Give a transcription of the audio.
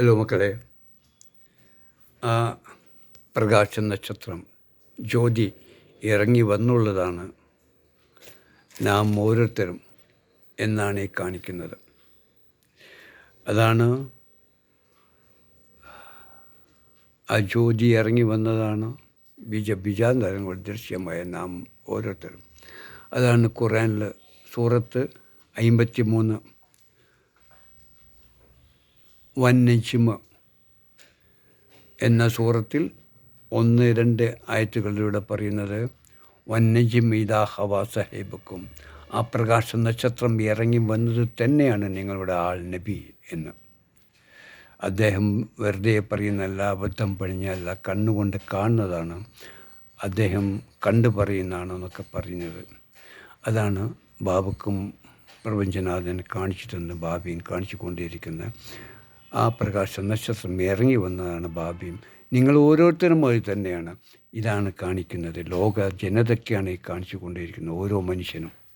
Hello മക്കളെ. ആ പ്രകാശ നക്ഷത്രം ജ്യോതി ഇറങ്ങി വന്നുള്ളതാണ് നാം ഓരോരുത്തരും എന്നാണ് ഈ കാണിക്കുന്നത്. അതാണ് ആ ജ്യോതി ഇറങ്ങി വന്നതാണ് ബീജ ബീജാന്തരങ്ങൾ ദൃശ്യമായ നാം ഓരോരുത്തരും. അതാണ് ഖുറാനിൽ സൂറത്ത് അമ്പത്തി മൂന്ന് വന്നജിമ എന്ന സൂറത്തിൽ ഒന്ന് രണ്ട് ആയത്തുകളിലൂടെ പറയുന്നത് വന്നജിം ഇതാ ഹവാ സഹേബക്കും. ആ പ്രകാശ നക്ഷത്രം ഇറങ്ങി വന്നത് തന്നെയാണ് നിങ്ങളുടെ ആൾ നബി എന്ന്. അദ്ദേഹം വെറുതെ പറയുന്നല്ല അബദ്ധം പണിഞ്ഞല്ല കണ്ണുകൊണ്ട് കാണുന്നതാണ്. അദ്ദേഹം കണ്ടു പറയുന്നതാണ് എന്നൊക്കെ പറയുന്നത്. അതാണ് ബാബക്കും പ്രപഞ്ചനാഥൻ കാണിച്ചു ബാബിയും കാണിച്ചു കൊണ്ടിരിക്കുന്ന ആ പ്രകാശ നക്ഷത്രം ഇറങ്ങി വന്നതാണ് ഭാവിയും. നിങ്ങൾ ഓരോരുത്തരും അത് തന്നെയാണ്. ഇതാണ് കാണിക്കുന്നത്. ലോക ജനതയ്ക്കാണ് ഈ കാണിച്ചു കൊണ്ടിരിക്കുന്നത്. ഓരോ മനുഷ്യനും.